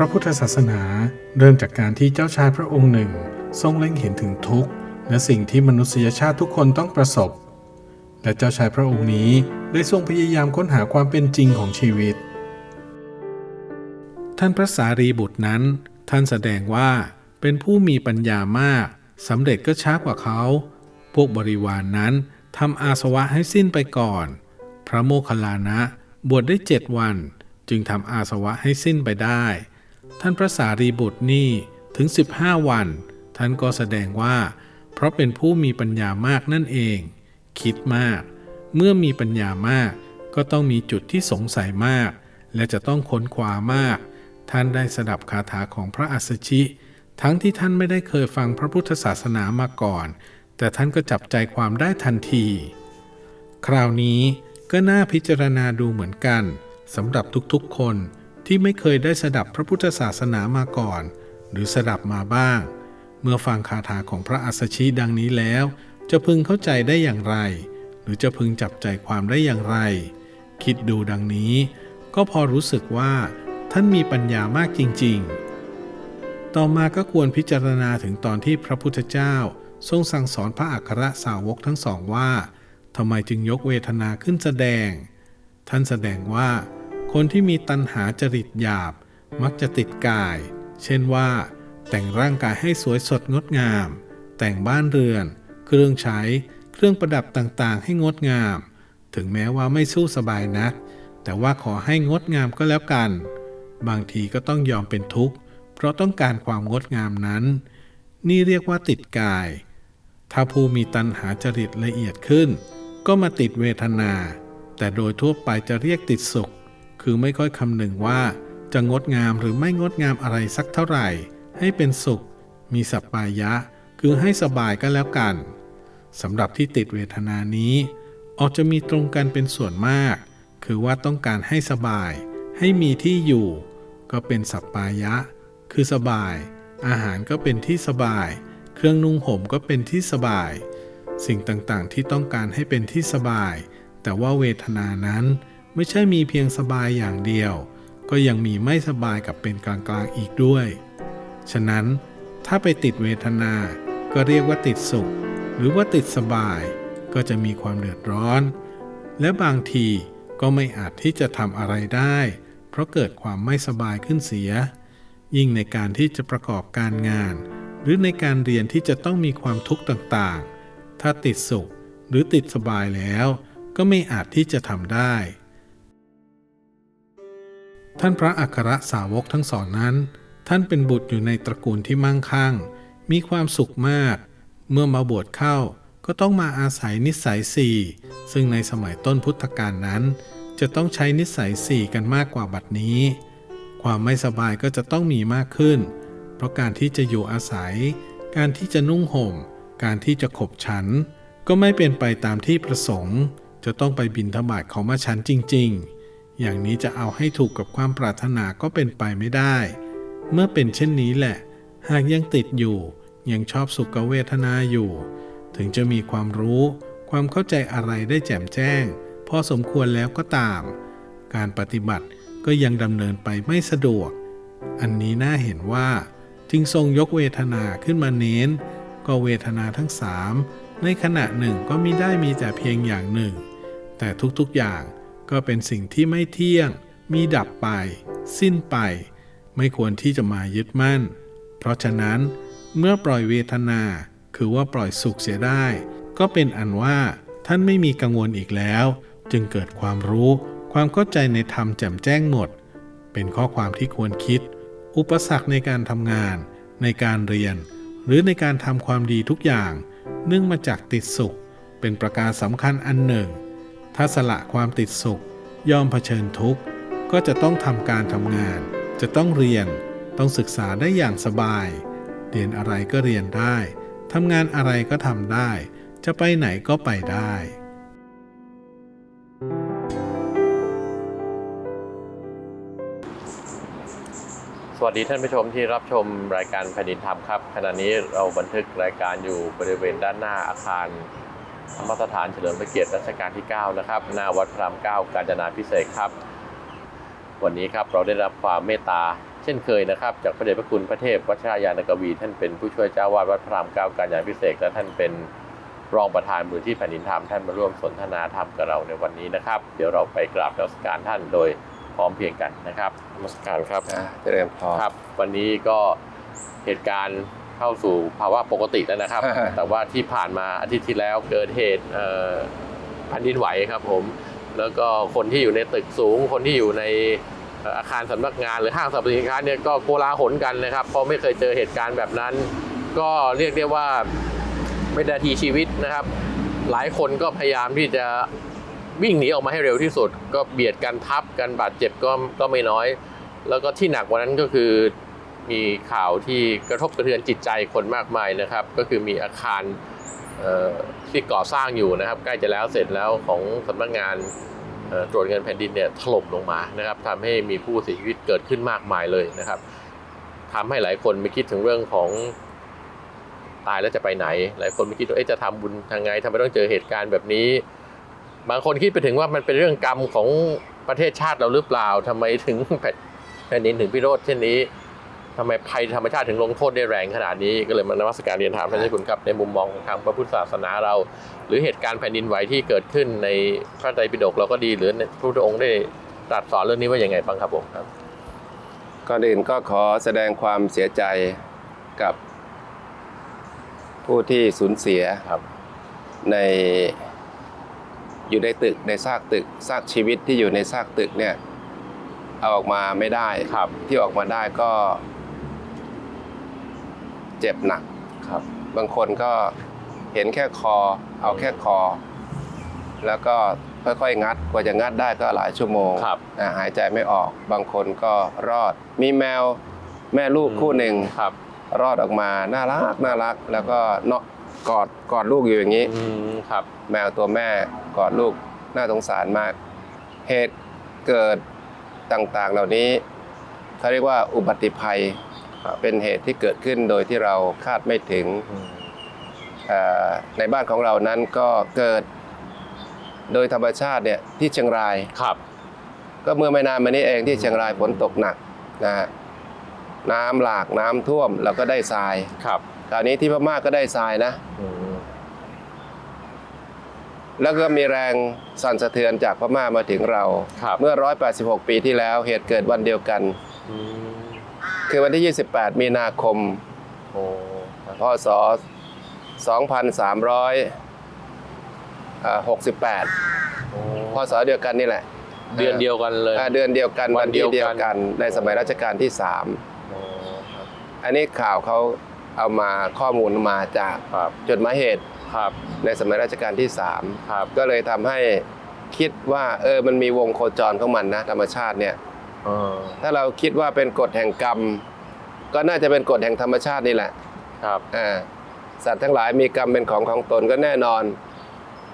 พระพุทธศาสนาเริ่มจากการที่เจ้าชายพระองค์หนึ่ง ทรงเล็งเห็นถึงทุกข์ และสิ่งที่มนุษยชาติทุกคนต้องประสบ และเจ้าชายพระองค์นี้ได้ทรงพยายามค้นหาความเป็นจริงของชีวิต ท่านพระสารีบุตรนั้น ท่านแสดงว่าเป็นผู้มีปัญญามากสำเร็จก็ช้ากว่าเขา พวกบริวารนนั้นทำอาสวะให้สิ้นไปก่อน พระโมคคัลลานะบวชได้เจ็ดวัน จึงทำอาสวะให้สิ้นไปได้ ท่านพระสารีบุตรนี่ถึง 15 วัน ท่านก็แสดงว่า เพราะเป็นผู้มีปัญญามากนั่นเอง คิดมาก เมื่อมีปัญญามาก ก็ต้องมีจุดที่สงสัยมาก และจะต้องค้นคว้ามาก ท่านได้สดับคาถาของพระอัสสชิ ทั้งที่ท่านไม่ได้เคยฟังพระพุทธศาสนามาก่อน แต่ท่านก็จับใจความได้ทันที คราวนี้ก็น่าพิจารณาดูเหมือนกันสำหรับทุกๆคน ที่ไม่เคยได้สดับพระพุทธศาสนามาก่อน หรือสดับมาบ้าง เมื่อฟังคาถาของพระอัสสชิดังนี้แล้ว จะพึงเข้าใจได้อย่างไร หรือจะพึงจับใจความได้อย่างไร คิดดูดังนี้ ก็พอรู้สึกว่า ท่านมีปัญญามากจริง ๆ ต่อมาก็ควรพิจารณาถึงตอนที่พระพุทธเจ้า ทรงสั่งสอนพระอัครสาวกทั้งสองว่าทำไมจึงยกเวทนาขึ้นแสดง ท่านแสดงว่า คนที่มีตัณหาจริตหยาบ มักจะติดกาย เช่นว่า แต่งร่างกายให้สวยสดงดงาม แต่งบ้านเรือน เครื่องใช้ เครื่องประดับต่างๆ ให้งดงาม ถึงแม้ว่าไม่สู้สบายนัก แต่ว่าขอให้งดงามก็แล้วกัน บางทีก็ต้องยอมเป็นทุกข์ เพราะต้องการความงดงามนั้น นี่เรียกว่าติดกาย ถ้าผู้มีตัณหาจริตละเอียดขึ้น ก็มาติดเวทนา แต่โดยทั่วไปจะเรียกติดสุข คือไม่ค่อยคำนึงว่าจะงดงามหรือไม่งดงามอะไรสักเท่าไหร่ ให้เป็นสุข มีสัปปายะ คือให้สบายก็แล้วกันสำหรับที่ติดเวทนานี้ ออกจะมีตรงกันเป็นส่วนมาก คือว่าต้องการให้สบาย ให้มีที่อยู่ ก็เป็นสัปปายะ คือสบาย อาหารก็เป็นที่สบาย เครื่องนุ่งห่มก็เป็นที่สบาย สิ่งต่างๆที่ต้องการให้เป็นที่สบาย แต่ว่าเวทนานั้น ไม่ใช่มีเพียงสบายอย่างเดียว ก็ยังมีไม่สบายกับเป็นกลางๆอีกด้วย ฉะนั้นถ้าไปติดเวทนา ก็เรียกว่าติดสุข หรือว่าติดสบาย ก็จะมีความเดือดร้อน และบางทีก็ไม่อาจที่จะทำอะไรได้ เพราะเกิดความไม่สบายขึ้นเสีย ยิ่งในการที่จะประกอบการงาน หรือในการเรียนที่จะต้องมีความทุกข์ต่างๆ ถ้าติดสุขหรือติดสบายแล้ว ก็ไม่อาจที่จะทำได้ ท่านพระอัครสาวกทั้งสองนั้น ท่านเป็นบุตรอยู่ในตระกูลที่มั่งคั่ง มีความสุขมาก เมื่อมาบวชเข้าก็ต้องมาอาศัยนิสัยสี่ซึ่งในสมัยต้นพุทธกาลนั้น จะต้องใช้นิสัยสี่กันมากกว่าบัดนี้ ความไม่สบายก็จะต้องมีมากขึ้น เพราะการที่จะอยู่อาศัย การที่จะนุ่งห่ม การที่จะขบฉัน ก็ไม่เป็นไปตามที่ประสงค์ จะต้องไปบินธบาตเขามาฉันจริง ๆ อย่างนี้จะเอาให้ถูกกับความปรารถนาก็เป็นไปไม่ได้ เมื่อเป็นเช่นนี้แหละ หากยังติดอยู่ ยังชอบสุขเวทนาอยู่ ถึงจะมีความรู้ ความเข้าใจอะไรได้แจ่มแจ้ง พอสมควรแล้วก็ตาม การปฏิบัติก็ยังดำเนินไปไม่สะดวก อันนี้น่าเห็นว่า จึงทรงยกเวทนาขึ้นมาเน้น ก็เวทนาทั้งสามในขณะหนึ่งก็มีได้มีแต่เพียงอย่างหนึ่ง แต่ทุกๆอย่าง ก็เป็นสิ่งที่ไม่เที่ยง มีดับไป สิ้นไป ไม่ควรที่จะมายึดมั่น เพราะฉะนั้น เมื่อปล่อยเวทนา คือว่าปล่อยสุขเสียได้ ก็เป็นอันว่าท่านไม่มีกังวลอีกแล้ว จึงเกิดความรู้ ความเข้าใจในธรรมแจ่มแจ้งหมด เป็นข้อความที่ควรคิด อุปสรรคในการทำงาน ในการเรียน หรือในการทำความดีทุกอย่าง เนื่องมาจากติดสุข เป็นประการสำคัญอันหนึ่ง ถ้าสละความติดสุข ยอมเผชิญทุกข์ ก็จะต้องทำการทำงาน จะต้องเรียน ต้องศึกษาได้อย่างสบาย เรียนอะไรก็เรียนได้ทำงานอะไรก็ทำได้ จะไปไหนก็ไปได้ สวัสดีท่านผู้ชมที่รับชมรายการแผ่นดินธรรมครับ ขณะนี้เราบันทึกรายการอยู่บริเวณด้านหน้าอาคาร ธรรมสถานเฉลิมพระเกียรติรัชกาลที่ 9 นะครับหน้าวัดพระราม 9 กาญจนาพิเศษกครับ วันนี้ครับเราได้รับความเมตตาช่นเคยนะครับ จากพระเดชพระคุณพระเทพวชรยานกวี ท่านเป็นผู้ช่วยเจ้าวาดวัดพระรามเก้าการยานพิเศษกและท่านเป็นรองประธานมูลที่แผ่นดินธรรมท่านมาร่วมสนทนาธรรมกับเราในวันนี้นะครับ เดี๋ยวเราไปกราบนมัสการท่านโดยพร้อมเพรียงกันนะครับนมัสการครับอ่าเจริญพรครับ วันนี้ก็เหตุการณ์ เข้าสู่ภาวะปกติแล้วนะครับอ่าแต่ว่าที่ผ่านมาอาทิตย์ที่แล้วเกิดเหตุเอ่อแผ่นดินไหวครับผม แล้วก็คนที่อยู่ในตึกสูง คนที่อยู่ในเอ่ออาคารสำนักงานหรือห้างสรรพสินค้าเนี่ยก็โกลาหลกันนะครับ เพราะไม่เคยเจอเหตุการณ์แบบนั้น ก็เรียกได้ว่าเป็นนาทีชีวิตนะครับ หลายคนก็พยายามที่จะวิ่งหนีออกมาให้เร็วที่สุด ก็เบียดกันทับกันบาดเจ็บก็ก็ไม่น้อย แล้วก็ที่หนักกว่านั้นก็คือ มีข่าวที่กระทบกระเทือนจิตใจคนมากมายนะครับ ก็คือมีอาคารที่ก่อสร้างอยู่นะครับ ใกล้จะแล้วเสร็จแล้วของสำนักงานตรวจเงินแผ่นดินเนี่ยถล่มลงมานะครับทำให้มีผู้เสียชีวิตเกิดขึ้นมากมายเลยนะครับทำให้หลายคนไม่คิดถึงเรื่องของตายแล้วจะไปไหน หลายคนไม่คิดว่าจะทำบุญทางไงทำไมต้องเจอเหตุการณ์แบบนี้ บางคนคิดไปถึงว่ามันเป็นเรื่องกรรมของประเทศชาติเราหรือเปล่าทำไมถึงแผ่นดินถึงพิโรธเช่นนี้ ทำไมภัยธรรมชาติถึงลงโทษได้แรงขนาดนี้ ก็เลยมานมัสการเรียนถามท่านเจ้าคุณครับในมุมมองของทางพระพุทธศาสนาเรา หรือเหตุการณ์แผ่นดินไหวที่เกิดขึ้นในพระไตรปิฎกเราก็ดีหรือในพระพุทธองค์ได้ตรัสสอนเรื่องนี้ว่าอย่างไงบ้างครับผมครับก่อนอื่นก็ขอแสดงความเสียใจกับผู้ที่สูญเสียครับ ในอยู่ในตึกในซากตึกซากชีวิตที่อยู่ในซากตึกเนี่ยเอาออกมาไม่ได้ครับ ที่ออกมาได้ก็ เจ็บหนักครับ บางคนก็เห็นแค่คอ เอาแค่คอ แล้วก็ค่อยๆงัดกว่าจะงัดได้ก็หลายชั่วโมงครับอ่าหายใจไม่ออก บางคนก็รอด มีแมวแม่ลูกคู่หนึ่งครับรอดออกมาน่ารักน่ารัก แล้วก็เนาะกอดกอดลูกอยู่อย่างนี้ อืมครับ แมวตัวแม่กอดลูกน่าสงสารมาก เหตุเกิดต่างๆ เหล่านี้เขาเรียกว่าอุบัติภัยครับ เป็นเหตุที่เกิดขึ้นโดยที่เราคาดไม่ถึงอืมเอ่อในบ้านของเรานั้นก็เกิดโดยธรรมชาติเนี่ยที่เชียงรายครับ ก็เมื่อไม่นานมานี้เองที่เชียงรายฝนตกหนักนะฮะน้ำหลากน้ำท่วมเราก็ได้ทรายครับคราวนี้ที่พม่าก็ได้ทรายนะอืมแล้วก็มีแรงสั่นสะเทือนจากพม่ามาถึงเราครับเมื่อ 186 ปีที่แล้วเหตุเกิดวันเดียวกันอืม คือวันที่ 28 มีนาคมโอ้ครับพศ2368โอ้พศเดียวกันนี่แหละ เดือนเดียวกันเลยอ่าเดือนเดียวกันวัวันนเดีที่ยวกันเดียวกันในสมัยรัชกาลที่โอ้ครับ3อันนี้ข่าวเขาเอามาข้อมูลมาจากครับจดหมายเหตุครับในสมัยรัชกาลที่ครับ3ก็เลยทำให้คิดว่าเออมันมีวงโคจรของมันนะธรรมชาติเนี่ยเออ ถ้าเราคิดว่าเป็นกฎแห่งกรรม ก็น่าจะเป็นกฎแห่งธรรมชาตินี่แหละครับอ่าสัตว์ทั้งหลายมีกรรมเป็นของของตนก็แน่นอน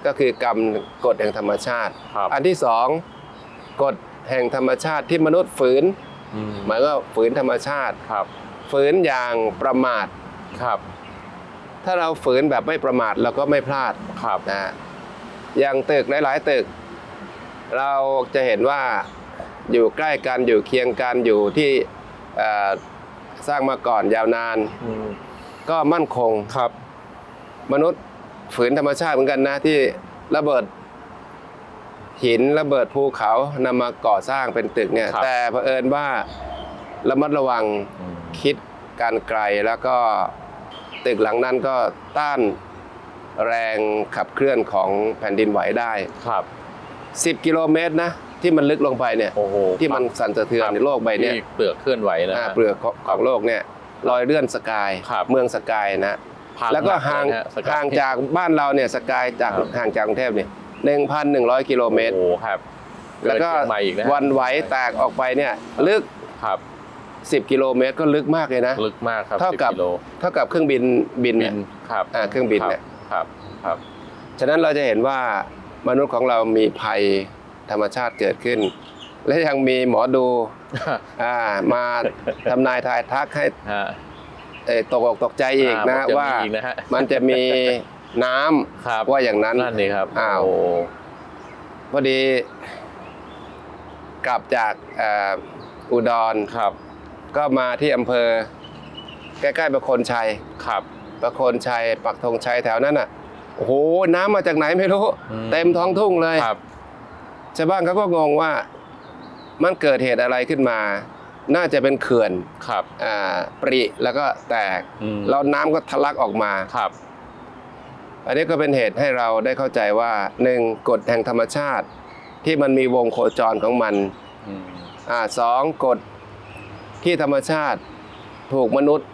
ก็คือกรรมกฎแห่งธรรมชาติ ครับอันที่สองกฎแห่งธรรมชาติที่มนุษย์ฝืนอืมหมายว่าฝืนธรรมชาติ ครับฝืนอย่างประมาท ครับถ้าเราฝืนแบบไม่ประมาทเราก็ไม่พลาดครับนะอย่างตึกหลาย ๆ ตึก เราจะเห็นว่า อยู่ใกล้กันอยู่เคียงกันอยู่ที่เอ่อสร้างมาก่อนยาวนานอืมก็มั่นคงครับ มนุษย์ฝืนธรรมชาติเหมือนกันนะที่ระเบิดหินระเบิดภูเขานำมาก่อสร้างเป็นตึกเนี่ยครับแต่เผอิญว่าระมัดระวังอืมคิดการไกลแล้วก็ตึกหลังนั้นก็ต้านแรงขับเคลื่อนของแผ่นดินไหวได้ครับ 10 กิโลเมตรนะ ที่มันลึกลงไปเนี่ยโอ้โหที่มันสั่นสะเทือนในโลกใบเนี้ยที่เปลือกเคลื่อนไหวนะอ่าฮะ เปลือกของของโลกเนี่ยลอยเลื่อนสกายครับ เมืองสกายนะ พังแล้วก็นัห่างเยนะฮะสกัดห่างจากบ้านเราเนี่ยสกายจากครับ ห่างจากกรุงเทพเนี่ยหนึ่งพันหนึ่งร้อยกิโลเมตร โอ้โหครับแล้วก็เดเชียงใหม่อีกนะวันไหวแตกออกไปเนี่ยลึก ครับ 10 กิโลเมตรก็ลึกมากเลยนะ ลึกมากครับเท่ากับ 10กิโลเท่ากับเครื่องบินบินบิเนี่ย นครับอ่าเครื่องบินเนี่ย ครับครับ ฉะนั้นเราจะเห็นว่ามนุษย์ของเรามีภัย ธรรมชาติเกิดขึ้น และยังมีหมอดูอ่ามาทำนายทายทักให้ฮะเอ่อตกอกตกใจอีกนะอ่าบอกจะว่ามีอีกนะฮะมันจะมีน้ำครับว่าอย่างนั้นนั่นนี่ครับอ้าวโพอดี กลับจากเอ่ออุดรครับ ก็มาที่อำเภอ ใกล้ๆประโคนชัยครับประโคนชัยปักธงชัยแถวนั้นอะโอ้โหน้ำมาจากไหนไม่รู้อืมเต็มท้องทุ่งเลยครับ ชาวบ้านเขาก็งงว่ามันเกิดเหตุอะไรขึ้นมา น่าจะเป็นเขื่อนครับ อ่าปริแล้วก็แตกอืม แล้วน้ำก็ทะลักออกมา ครับ อันนี้ก็เป็นเหตุให้เราได้เข้าใจว่าหนึ่งกฎแห่งธรรมชาติ ที่มันมีวงโคจรของมันอืม อ่าสองกฎที่ธรรมชาติถูกมนุษย์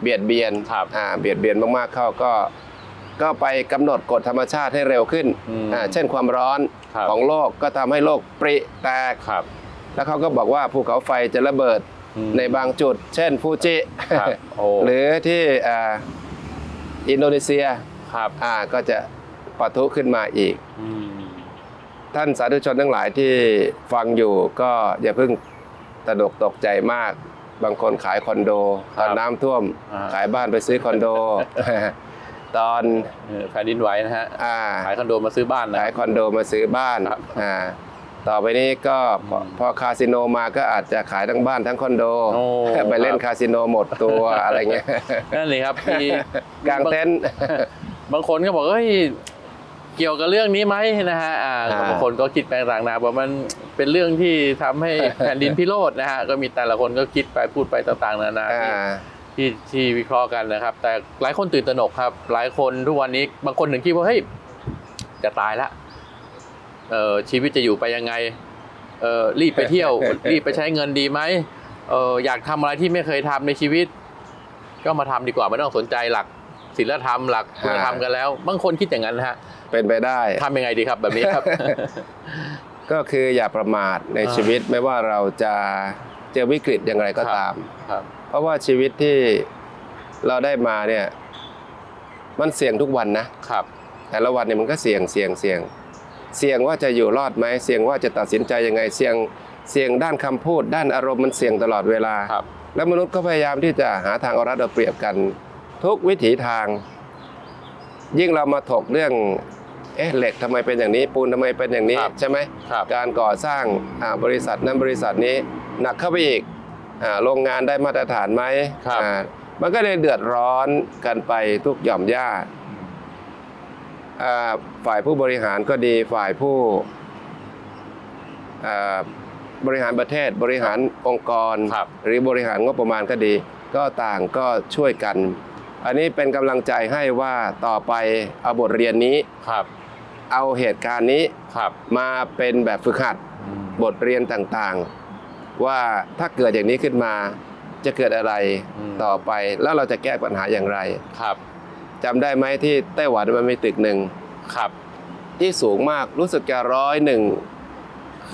เบียดเบียนครับ อ่าเบียดเบียนมากๆเข้าก็ ก็ไปกำหนดกฎธรรมชาติให้เร็วขึ้นอืมอ่าเช่นความร้อนครับของโลกก็ทำให้โลกปริแตกครับแล้วเขาก็บอกว่าภูเขาไฟจะระเบิดอืมในบางจุด เช่นฟูจิครับโอ้หรือที่อ่าอินโดนีเซียครับอ่าก็จะปะทุขึ้นมาอีกอืมท่านสาธุชนทั้งหลายที่ฟังอยู่ก็อย่าเพิ่งตระหนกตกใจมาก บางคนขายคอนโดตอนน้ำท่วมขายบ้านไปซื้อคอนโด ตอนเออแผ่นดินไหวนะฮะอ่าขายคอนโดมาซื้อบ้านนะขายคอนโดมาซื้อบ้านครับอ่าต่อไปนี้ก็พออืมพอคาสิโนมาก็อาจจะขายทั้งบ้านทั้งคอนโดโอ้ไปเล่นครับคาสิโนหมดตัวอะไรเงี้ยนั่นเลยครับมีกลางเต็นท์บางคนก็บอกเอ้ยเกี่ยวกับเรื่องนี้ไหมนะฮะอ่าอ่าบางคนก็คิดไปต่างๆนาว่ามันเป็นเรื่องที่ทำให้แผ่นดินพิโรธนะฮะก็มีแต่ละคนก็คิดไปพูดไปต่างๆนานาอ่า ที่ที่ที่วิเคราะห์กันนะครับ แต่หลายคนตื่นตระหนกครับ หลายคนทุกวันนี้บางคนถึงคิดว่าเฮ้ยจะตายละเออชีวิตจะอยู่ไปยังไงเออรีบไปเที่ยว รีบไปใช้เงินดีไหมเอออยากทำอะไรที่ไม่เคยทำในชีวิต ก็มาทำดีกว่าไม่ต้องสนใจหลักศีลธรรมหลักคุณธรรมกันแล้ว บางคนคิดอย่างนั้นนะฮะ เป็นไปได้ทำยังไงดีครับแบบนี้ครับ ก็คืออย่าประมาทในอ่าชีวิตไม่ว่าเราจะเจอวิกฤตอย่างไรก็ครับตามครับเพ ราะว่าชีวิตที่เราได้มาเนี่ย มันเสี่ยงทุกวันนะครับ แต่ละวันเนี่ยมันก็เสี่ยงเสี่ยงเสี่ยง เสี่ยงว่าจะอยู่รอดไหมเสี่ยงว่าจะตัดสินใจยังไง เสี่ยงเสี่ยงด้านคำพูด ด้านอารมณ์มันเสี่ยงตลอดเวลาครับ แล้วมนุษย์ก็พยายามที่จะหาทางเอารัดเอาเปรียบกัน ทุกวิถีทาง ยิ่งเรามาถกเรื่องเอ๊ะเหล็กทำไมเป็นอย่างนี้ ปูนทำไมเป็นอย่างนี้ครับใช่ไหมครับการก่อสร้างอ่าบริษัทนั้นบริษัทนี้หนักเข้าไปอีกอ่า โรงงานได้มาตรฐานไหมครับอ่ามันก็เลยเดือดร้อนกันไปทุกหย่อมย่าอ่าฝ่ายผู้บริหารก็ดีฝ่ายผู้อ่าบริหารประเทศบริหารองค์กรครับหรือบริหารงบประมาณก็ดี ก็ต่างก็ช่วยกัน อันนี้เป็นกำลังใจให้ว่าต่อไปเอาบทเรียนนี้ครับเอาเหตุการณ์นี้ครับมาเป็นแบบฝึกหัดอืมบทเรียนต่างๆ ว่าถ้าเกิดอย่างนี้ขึ้นมาจะเกิดอะไรอืมต่อไปแล้วเราจะแก้ปัญหาอย่างไรครับจำได้ไหมที่ไต้หวันมันมีตึกหนึ่งครับ ที่สูงมากรู้สึกจะร้อยหนึ่ง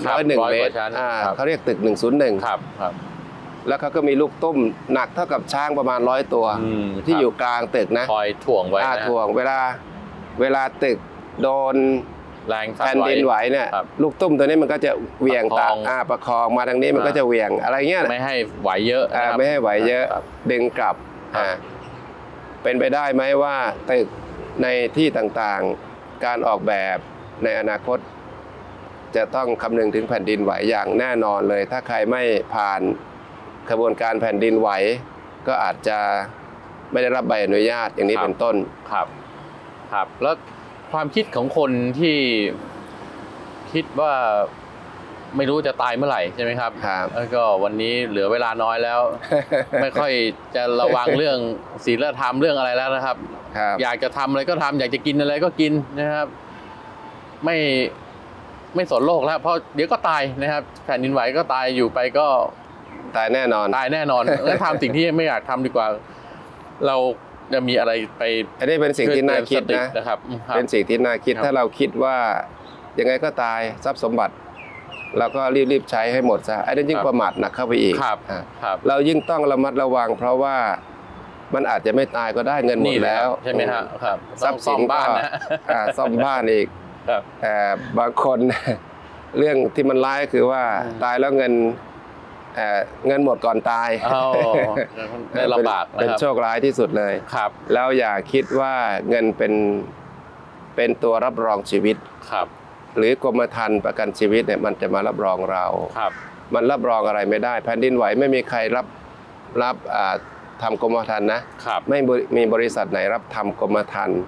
ครัร้บอยหนึ่งร้อยเมกตว่ารชั้นอ่าครับเขาเรียกตึกหนึ่งศูนย์หนึ่งครับครับแล้วเขาก็มีลูกตุ้มหนักเท่ากับช้างประมาณร้อยตัวอืมที่ครับอยู่กลางตึกนะคอยถ่วงไว้อ่านะถ่วงเวลา เวลาตึกโดน แรงสั่นแผ่นดินไหวเนี่ยครับลูกตุ้มตัวนี้มันก็จะเหวี่ยงประคตาองอ่าประคองมาทางนี้มันอ่า ก็จะเหวี่ยงอะไรเงี้ยไม่ให้ไหวเยอะอ่านะครับ ไม่ให้ไหวเยอะครับดึงกลับครับ อ่าเป็นไปได้ไหมว่าตึกในที่ต่างๆ การออกแบบในอนาคต จะต้องคำนึงถึงแผ่นดินไหวอย่างแน่นอนเลย ถ้าใครไม่ผ่านขบวนการแผ่นดินไหว ก็อาจจะไม่ได้รับใบอนุญาตอย่างนี้เป็นต้น ครับ ครับ แล้ว ความคิดของคนที่คิดว่าไม่รู้จะตายเมื่อไหร่ใช่ไหมครับ ครับ แล้วก็วันนี้เหลือเวลาน้อยแล้ว ไม่ค่อยจะระวังเรื่องศีลธรรมเรื่องอะไรแล้วนะครับ ครับ อยากจะทำอะไรก็ทำอยากจะกินอะไรก็กินนะครับ ไม่ไม่สนโลกแล้ว เพราะเดี๋ยวก็ตายนะครับแผ่นดินไหวก็ตายอยู่ไปก็ ตายแน่นอน ตายแน่นอน แล้วทำสิ่งที่ไม่อยากทำดีกว่า เรา จะมีอะไรไปอันนี้เป็นสิ่งที่น่าคิดเตือนะสตินะครับอืมครับ เป็นสิ่งที่น่าคิดครับถ้าเราคิดว่ายังไงก็ตายทรัพย์สมบัติเราก็รีบๆใช้ให้หมดซะไอ้นั่นยิ่งประมาทหนักเข้าไปอีกครับอะครับเรายิ่งต้องระมัดระวัง เพราะว่ามันอาจจะไม่ตายก็ได้เงินหมดนี่แหละแล้วใช่ไหมฮะครับทรัพย์สินต้องซ่อมบ้านก็นะอ่าซ่อมบ้านอีกครับแต่บางคนเรื่องที่มันร้ายคือว่าอืมตายแล้วเงิน เอ่อเงินหมดก่อนตายเอาได้ลำบากเป็นนะครับโชคร้ายที่สุดเลย ครับแล้วอย่าคิดว่าเงินเป็นเป็นตัวรับรองชีวิต ครับหรือกรมธรรม์ประกันชีวิตเนี่ยมันจะมารับรองเรา ครับมันรับรองอะไรไม่ได้แผ่นดินไหวไม่มีใครรับรับอ่าทำกรมธรรม์นะ ครับไม่บริมีบริษัทไหนรับทำกรมธรรม์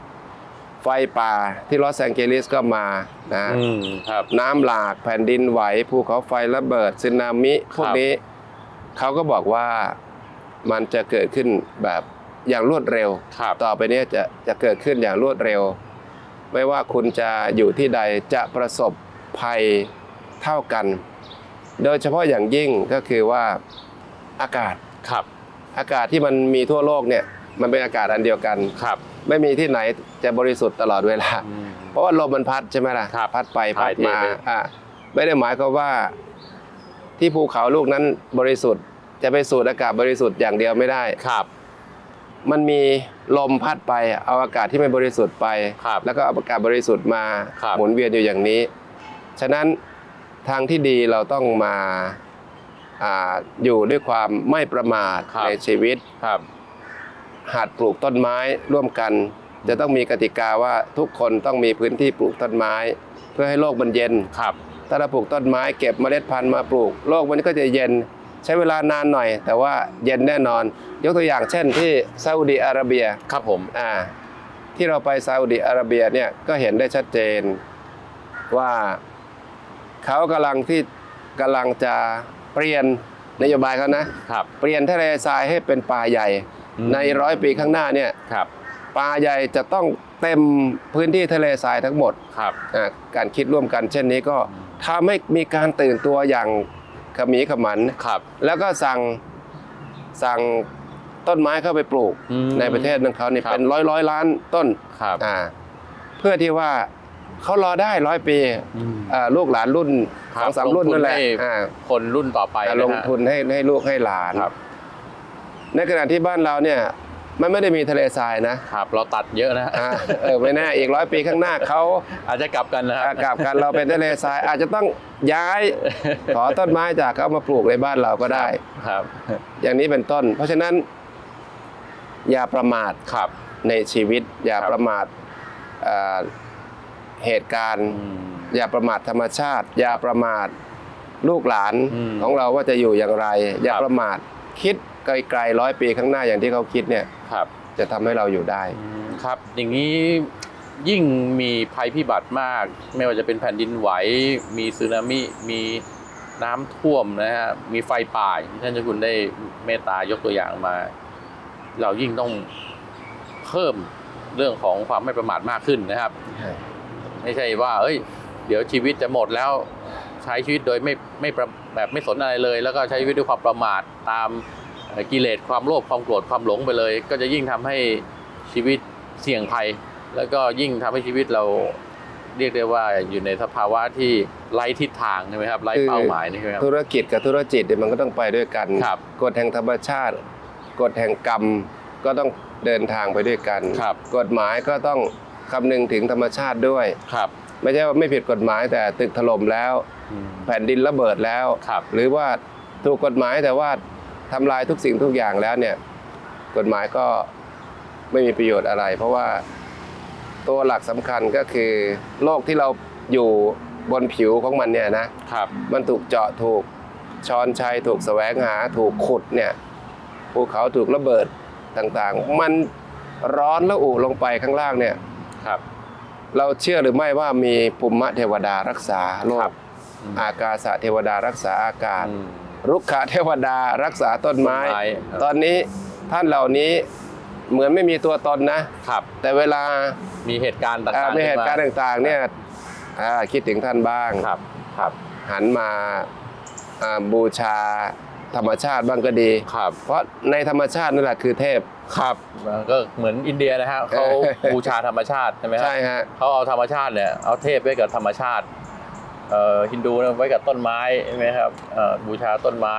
ไฟป่าที่ลอสแองเจลิสก็มานะอืมครับน้ำหลากแผ่นดินไหวภูเขาไฟระเบิดสึนามิพวกนี้เขาก็บอกว่ามันจะเกิดขึ้นแบบอย่างรวดเร็วครับต่อไปเนี้จะจะเกิดขึ้นอย่างรวดเร็ว ไม่ว่าคุณจะอยู่ที่ใดจะประสบภัยเท่ากัน โดยเฉพาะอย่างยิ่งก็คือว่าอากาศครับ อากาศที่มันมีทั่วโลกเนี่ย มันเป็นอากาศอันเดียวกันครับ ไม่มีที่ไหนจะบริสุทธิ์ตลอดเวลาอืมเพราะว่าลมมันพัดใช่ไหมล่ะครับพัดไปพัถ่าดยเทมาไปอะไม่ได้หมายความว่า ที่ภูเขาลูกนั้นบริสุทธิ์ จะไปสูดอากาศบริสุทธิ์อย่างเดียวไม่ได้ครับ มันมีลมพัดไปเอาอากาศที่ไม่บริสุทธิ์ไปครับแล้วก็เอาอากาศบริสุทธิ์มาครับหมุนเวียนอยู่อย่างนี้ ฉะนั้นทางที่ดีเราต้องมาอาอยู่ด้วยความไม่ประมาทครับในชีวิต ครับหัดปลูกต้นไม้ร่วมกัน จะต้องมีกติกาว่าทุกคนต้องมีพื้นที่ปลูกต้นไม้ เพื่อให้โลกมันเย็นครับถ้าเราปลูกต้นไม้เก็บเมล็ดพันธุ์มาปลูก โลกมันก็จะเย็นใช้เวลานานหน่อย แต่ว่าเย็นแน่นอน ยกตัวอย่างเช่นที่ซาอุดีอาระเบียครับผมอ่าที่เราไปซาอุดีอาระเบียเนี่ยก็เห็นได้ชัดเจนว่าเขากำลังที่กำลังจะเปลี่ยนนโยบายเขานะครับเปลี่ยนทะเลทรายให้เป็นป่าใหญ่อืม ในร้อยปีข้างหน้าเนี่ยครับป่าใหญ่จะต้องเต็มพื้นที่ทะเลทรายทั้งหมดครับอะการคิดร่วมกันเช่นนี้ก็ถ้าไม่มีการตื่นตัวอย่างขมีขมันครับ แล้วก็สั่งสั่งต้นไม้เข้าไปปลูกอืมในประเทศของเขานี่ครับเป็นร้อยร้อยล้านต้นครับอ่าเพื่อที่ว่าเขารอได้ร้อยปีอืมอ่าลูกหลานรุ่นคสรับองสามรุ่นนั่นแหละลงทุนให้อ่าคนรุ่นต่อไปอ่านะฮะลงทุนให้ให้ลูกให้หลานครับ ในขณะที่บ้านเราเนี่ยมันไม่ได้มีทะเลทรายนะครับเราตัดเยอะนะฮะอ่าเออไม่แน่อีกร้อยปีข้างหน้าเขาอาจจะกลับกันนะคอ่ารับ กลับกันเราเป็นทะเลทรายอาจจะต้องย้ายขอต้นไม้จากเขามาปลูกในบ้านเราก็ได้ ครับอย่างนี้เป็นต้น เพราะฉะนั้น อย่าประมาทครับ ในชีวิต อย่าครับ ประมาทเอ่อเหตุการณ์ อืม อย่าประมาทธรรมชาติ อย่าประมาทลูกหลานอืมของเราว่าจะอยู่อย่างไร อย่าครับ ประมาทคิด ไกลๆร้อยปีข้างหน้าอย่างที่เขาคิดเนี่ยครับจะทำให้เราอยู่ได้อืมครับ อย่างนี้ยิ่งมีภัยพิบัติมาก ไม่ว่าจะเป็นแผ่นดินไหว มีสึนามิ มีน้ำท่วมนะฮะมีไฟป่าอย่างที่ท่านเจ้าคุณได้เมตตายกตัวอย่างมา เรายิ่งต้องเพิ่มเรื่องของความไม่ประมาทมากขึ้นนะครับ ไม่ใช่ว่า เอ้ย เดี๋ยวชีวิตจะหมดแล้วใช้ชีวิตโดยไม่ไม่ประแบบไม่สนอะไรเลย แล้วก็ใช้ชีวิตด้วยความประมาทตามเอ่อ กิเลสความโลภความโกรธความหลงไปเลย ก็จะยิ่งทำให้ชีวิตเสี่ยงภัย แล้วก็ยิ่งทำให้ชีวิตเราเรียกได้ว่าอยู่ในสภาวะที่ไร้ทิศทางใช่ไหมครับไร้เป้าหมายนี่ใช่ไหมครับธุรกิจกับธุรจิตเนี่ยมันก็ต้องไปด้วยกันครับกฎแห่งธรรมชาติกฎแห่งกรรมก็ต้องเดินทางไปด้วยกันครับกฎหมายก็ต้องคำนึงถึงธรรมชาติด้วยครับ ไม่ใช่ว่าไม่ผิดกฎหมายแต่ตึกถล่มแล้วอืมแผ่นดินระเบิดแล้วครับหรือว่าถูกกฎหมายแต่ว่า ทำลายทุกสิ่งทุกอย่างแล้วเนี่ยกฎหมายก็ไม่มีประโยชน์อะไร เพราะว่าตัวหลักสำคัญก็คือโลกที่เราอยู่บนผิวของมันเนี่ยนะครับมันถูกเจาะถูกช้อนชัยถูกแสวงหาถูกขุดเนี่ยภูเขาถูกระเบิดต่างๆ มันร้อนและอุลงไปข้างล่างเนี่ยครับ เราเชื่อหรือไม่ว่ามีภูมิเทวดารักษาโลครักบอืมอากาศเทวดารักษาอากาศอืม รุกขเทวดารักษาต้นไม้ต้นไม้ครับตอนนี้ท่านเหล่านี้เหมือนไม่มีตัวตนนะครับ แต่เวลามีเหตุการณ์ต่าอ่างๆมีเหตุการณ์ขึ้นต่างๆเนี่ยอ่าคิดถึงท่านบ้างครับครับ หันมาอ่าบูชาธรรมชาติบ้างก็ดีครับ เพราะในธรรมชาตินั่นแหละคือเทพครับก็เหมือนอินเดียนะฮะเขาเออบูชาธรรมชาติใช่ไหมครัใช่ฮะเขาเอาธรรมชาติเนี่ยเอาเทพไว้กับธรรมชาติเอ่อ ฮินดูเนี่ยไว้กับต้นไม้ใช่ไหมครับเอ่อบูชาต้นไม้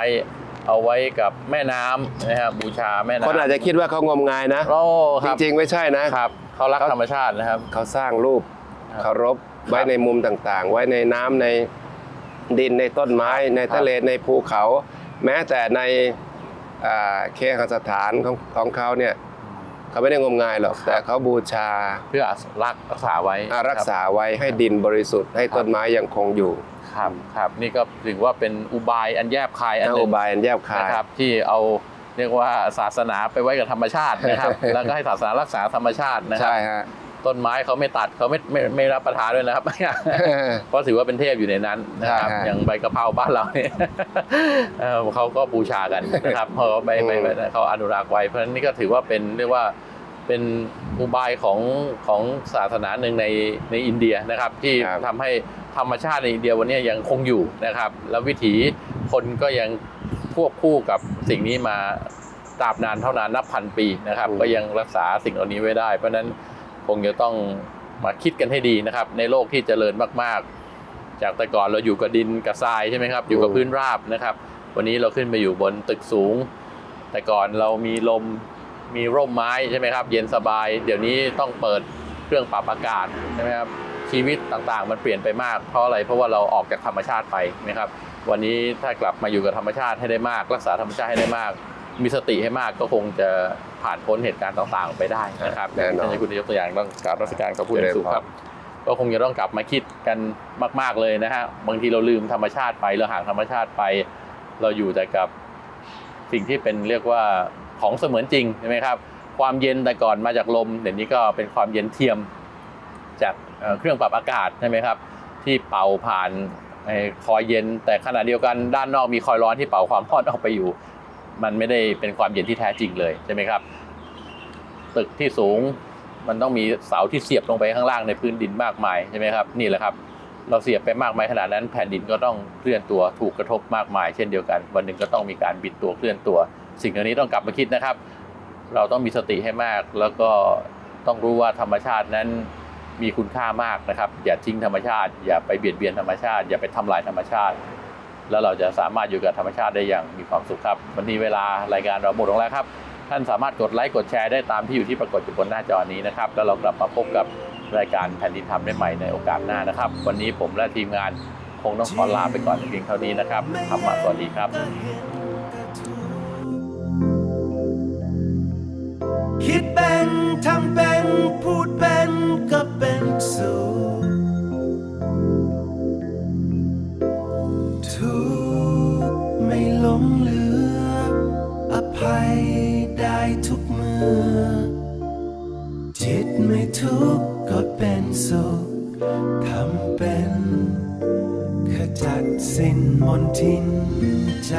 เอาไว้กับแม่น้ำนะครับบูชาแม่น้ำคนอาจจะคิดว่าเขางมงายนะโอ้คจรับริงๆไม่ใช่นะครับเขารักธรรมชาตินะครับ เขาสร้างรูปครับเคารพไว้ในมุมต่างๆ ไว้ในน้ำในดินในต้นไม้ ในทะเลในภูเขา แม้แต่ในอ่าเคหสถานของของเขาเนี่ย เขาไม่ได้งมงายหรอก แต่เขาบูชาเพื่อรักรักษาไว้อ่ารักษาไว้ให้ดินบริสุทธิ์ให้ต้นไม้ยังคงอยู่ครับครับนี่ก็ถือว่าเป็นอุบายอันแยบคายอันนหนึ่อุงบายอันแยบคายนะครับที่เอาเรียกว่าศาสนาไปไว้กับธรรมชาตินะครับ แล้วก็ให้ศาสนารักษาธรรมชาตินะครัใช่บฮะ ต้นไม้เขาไม่ตัดเขาไม่ไม่ไม่รับประทานด้วยนะครับ เพราะถือว่าเป็นเทพอยู่ในนั้นนะครับใช่ฮะอย่างใบกะเพราบ้านเราเนี่ยเอ่อเขาก็บูชากันนะครับเพราะเขาไม่ไม่อืมไม่เขาอนุรักษ์ไว้เพราะฉะนั้นนี่ก็ถือว่าเป็นเรียกว่าเป็นอุบายของของศาสนาหนึ่งในในอินเดียนะครับ ที่ครับทำให้ธรรมชาติในอินเดียวันนี้ยังคงอยู่นะครับ แล้ววิถีคนก็ยังควบคู่กับสิ่งนี้มาตราบนานเท่านานนับพันปีนะครับ ก็ยังรักษาสิ่งเหล่านี้ไว้ได้เพราะฉะนั้น คงจะต้องมาคิดกันให้ดีนะครับ ในโลกที่เจริญมากๆ จากแต่ก่อนเราอยู่กับดินกับทรายใช่ไหมครับ อยู่กับอืมพื้นราบนะครับ วันนี้เราขึ้นไปอยู่บนตึกสูง แต่ก่อนเรามีลมมีร่มไม้ใช่ไหมครับ เย็นสบาย เดี๋ยวนี้ต้องเปิดเครื่องปรับอากาศใช่ไหมครับชีวิตต่างๆ มันเปลี่ยนไปมากเพราะอะไรเพราะว่าเราออกจากธรรมชาติไปนะครับ วันนี้ถ้ากลับมาอยู่กับธรรมชาติให้ได้มาก รักษาธรรมชาติให้ได้มาก มีสติให้มากก็คงจะผ่านพ้นเหตุการณ์ต่างๆ ไปได้นะครับแน่นอนท่านคุณยกตัวอย่างต้องกรารรัชการกับผู้เป็นสุขครับ ก็คงจะต้องกลับมาคิดกันมาก ๆเลยนะฮะบางทีเราลืมธรรมชาติไปเราห่างธรรมชาติไป เราอยู่แต่กับสิ่งที่เป็นเรียกว่าของเสมือนจริงใช่ไหมครับความเย็นแต่ก่อนมาจากลมเดี๋ยวนี้ก็เป็นความเย็นเทียมจากเอ่อเครื่องปรับอากาศใช่ไหมครับ ที่เป่าผ่านไอ้คอยเย็น แต่ขณะเดียวกันด้านนอกมีคอยร้อนที่เป่าความร้อนออกไปอยู่ มันไม่ได้เป็นความเย็นที่แท้จริงเลยใช่ไหมครับ ตึกที่สูงมันต้องมีเสาที่เสียบลงไปข้างล่างในพื้นดินมากมายใช่ไหมครับนี่แหละครับ เราเสียบไปมากมายขนาดนั้นแผ่นดินก็ต้องเคลื่อนตัวถูกกระทบมากมาย เช่นเดียวกัน วันหนึ่งก็ต้องมีการบิดตัวเคลื่อนตัว สิ่งเหล่านี้ต้องกลับมาคิดนะครับ เราต้องมีสติให้มาก แล้วก็ต้องรู้ว่าธรรมชาตินั้นมีคุณค่ามากนะครับ อย่าทิ้งธรรมชาติ อย่าไปเบียดเบียนธรรมชาติ อย่าไปทำลายธรรมชาติ แล้วเราจะสามารถอยู่กับธรรมชาติได้อย่างมีความสุขครับ วันนี้เวลารายการเราหมดลงแล้วครับ ท่านสามารถกดไลค์กดแชร์ได้ตามที่อยู่ที่ปรากฏอยู่บนหน้าจอนี้นะครับ แล้วเรากลับมาพบกับรายการแผ่นดินธรรมได้ใหม่ในโอกาสหน้านะครับ วันนี้ผมและทีมงานคงต้องขอลาไปก่อนเพียงเท่านี้นะครับธรรมะสวัสดีครับ คิดเป็นทำเป็นพูดเป็นก็เป็นสุข ทุกข์ก็เป็นสุขทำเป็นขจัดสิ้นมนทินใจ